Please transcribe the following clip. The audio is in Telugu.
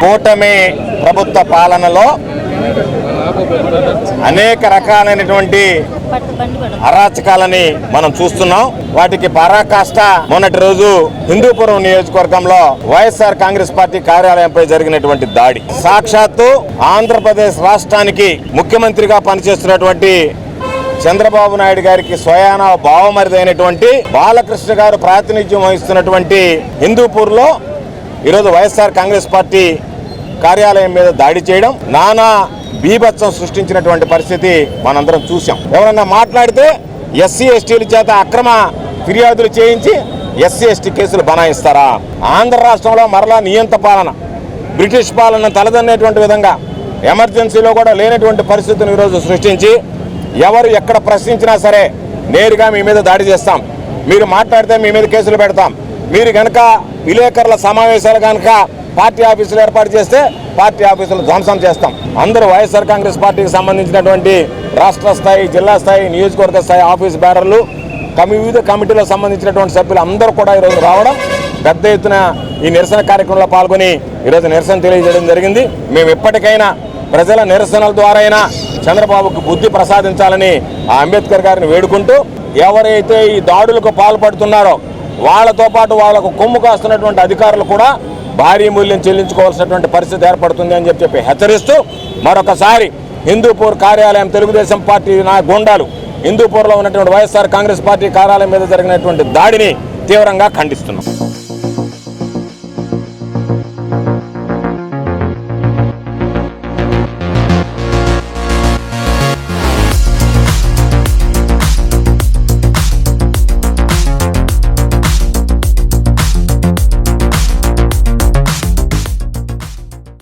కూటమి ప్రభుత్వ పాలనలో అనేక రకాలైనటువంటి అరాచకాలని మనం చూస్తున్నాం. వాటికి పరాకాష్ట మొన్నటి రోజు హిందూపురం నియోజకవర్గంలో వైఎస్ఆర్ కాంగ్రెస్ పార్టీ కార్యాలయంపై జరిగినటువంటి దాడి. సాక్షాత్తు ఆంధ్రప్రదేశ్ రాష్ట్రానికి ముఖ్యమంత్రిగా పనిచేస్తున్నటువంటి చంద్రబాబు నాయుడు గారికి స్వయాన భావమరిదైనటువంటి బాలకృష్ణ గారు ప్రాతినిధ్యం వహిస్తున్నటువంటి హిందూపూర్లో ఈరోజు వైఎస్ఆర్ కాంగ్రెస్ పార్టీ కార్యాలయం మీద దాడి చేయడం. నానా బీభత్సం సృష్టించినటువంటి పరిస్థితి మనందరం చూసాం ఎవరన్నా మాట్లాడితే ఎస్సీ ఎస్టీల చేత అక్రమ ఫిర్యాదులు చేయించి ఎస్సీ ఎస్టీ కేసులు బనాయిస్తారా? ఆంధ్ర రాష్ట్రంలో మరలా నియంత పాలన బ్రిటిష్ పాలన తలదన్నేటువంటి విధంగా ఎమర్జెన్సీలో కూడా లేనటువంటి పరిస్థితిని ఈరోజు సృష్టించి ఎవరు ఎక్కడ ప్రశ్నించినా సరే నేరుగా మీ మీద దాడి చేస్తాం. మీరు మాట్లాడితే మీ మీద కేసులు పెడతాం. మీరు కనుక విలేకరుల సమావేశాలు కనుక పార్టీ ఆఫీసులు ఏర్పాటు చేస్తే పార్టీ ఆఫీసులు ధ్వంసం చేస్తాం. అందరూ వైఎస్ఆర్ కాంగ్రెస్ పార్టీకి సంబంధించినటువంటి రాష్ట్ర స్థాయి జిల్లా స్థాయి నియోజకవర్గ స్థాయి ఆఫీస్ బేరర్లు కమి వివిధ కమిటీలకు సంబంధించినటువంటి సభ్యులు అందరూ కూడా ఈరోజు రావడం పెద్ద ఎత్తున ఈ నిరసన కార్యక్రమంలో పాల్గొని ఈరోజు నిరసన తెలియజేయడం జరిగింది. మేము ఎప్పటికైనా ప్రజల నిరసనల ద్వారా అయినా చంద్రబాబుకు బుద్ధి ప్రసాదించాలని ఆ అంబేద్కర్ గారిని వేడుకుంటూ ఎవరైతే ఈ దాడులకు పాల్పడుతున్నారో వాళ్ళతో పాటు వాళ్ళకు కొమ్ము కాస్తున్నటువంటి అధికారులు కూడా భారీ మూల్యం చెల్లించుకోవాల్సినటువంటి పరిస్థితి ఏర్పడుతుంది అని చెప్పి చెప్పి హెచ్చరిస్తూ మరొకసారి హిందూపూర్ కార్యాలయం తెలుగుదేశం పార్టీ నా గుండాలు. హిందూపూర్లో ఉన్నటువంటి వైఎస్ఆర్ కాంగ్రెస్ పార్టీ కార్యాలయం మీద జరిగినటువంటి దాడిని తీవ్రంగా ఖండిస్తున్నాం.